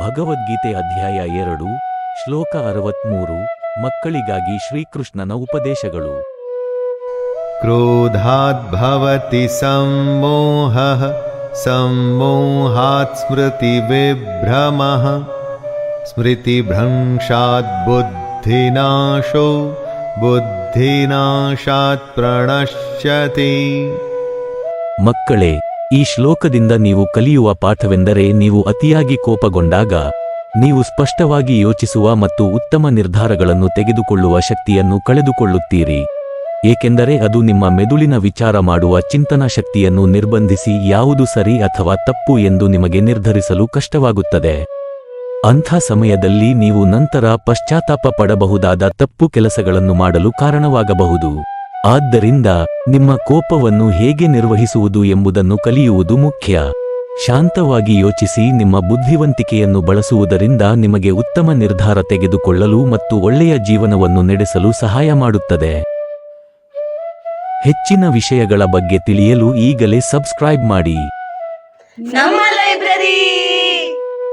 ಭಗವದ್ಗೀತೆ ಅಧ್ಯಾಯ ಎರಡು ಶ್ಲೋಕ ಅರವತ್ಮೂರು ಮಕ್ಕಳಿಗಾಗಿ ಶ್ರೀಕೃಷ್ಣನ ಉಪದೇಶಗಳು. ಕ್ರೋಧಾದ್ಭವತಿ ಸಂಮೋಹ ಸಂಮೋಹಾತ್ ಸ್ಮೃತಿ ವಿಭ್ರಮ ಸ್ಮೃತಿಭ್ರಂಶಾತ್ ಬುದ್ಧಿನಾಶೋ ಬುದ್ಧಿನಾಶಾತ್ ಪ್ರಣಶ್ಯತಿ. ಮಕ್ಕಳೇ ಈ ಶ್ಲೋಕದಿಂದ ನೀವು ಕಲಿಯುವ ಪಾಠವೆಂದರೆ ನೀವು ಅತಿಯಾಗಿ ಕೋಪಗೊಂಡಾಗ, ನೀವು ಸ್ಪಷ್ಟವಾಗಿ ಯೋಚಿಸುವ ಮತ್ತು ಉತ್ತಮ ನಿರ್ಧಾರಗಳನ್ನು ತೆಗೆದುಕೊಳ್ಳುವ ಶಕ್ತಿಯನ್ನು ಕಳೆದುಕೊಳ್ಳುತ್ತೀರಿ. ಏಕೆಂದರೆ ಅದು ನಿಮ್ಮ ಮೆದುಳಿನ ವಿಚಾರ ಮಾಡುವ ಚಿಂತನಾ ಶಕ್ತಿಯನ್ನು ನಿರ್ಬಂಧಿಸಿ ಯಾವುದು ಸರಿ ಅಥವಾ ತಪ್ಪು ಎಂದು ನಿಮಗೆ ನಿರ್ಧರಿಸಲು ಕಷ್ಟವಾಗುತ್ತದೆ. ಅಂಥ ಸಮಯದಲ್ಲಿ ನೀವು ನಂತರ ಪಶ್ಚಾತ್ತಾಪ ಪಡಬಹುದಾದ ತಪ್ಪು ಕೆಲಸಗಳನ್ನು ಮಾಡಲು ಕಾರಣವಾಗಬಹುದು. ಆದ್ದರಿಂದ ನಿಮ್ಮ ಕೋಪವನ್ನು ಹೇಗೆ ನಿರ್ವಹಿಸುವುದು ಎಂಬುದನ್ನು ಕಲಿಯುವುದು ಮುಖ್ಯ. ಶಾಂತವಾಗಿ ಯೋಚಿಸಿ ನಿಮ್ಮ ಬುದ್ಧಿವಂತಿಕೆಯನ್ನು ಬಳಸುವುದರಿಂದ ನಿಮಗೆ ಉತ್ತಮ ನಿರ್ಧಾರ ತೆಗೆದುಕೊಳ್ಳಲು ಮತ್ತು ಒಳ್ಳೆಯ ಜೀವನವನ್ನು ನಡೆಸಲು ಸಹಾಯ ಮಾಡುತ್ತದೆ. ಹೆಚ್ಚಿನ ವಿಷಯಗಳ ಬಗ್ಗೆ ತಿಳಿಯಲು ಈಗಲೇ ಸಬ್ಸ್ಕ್ರೈಬ್ ಮಾಡಿ. ನಮ್ಮ ಲೈಬ್ರರಿ!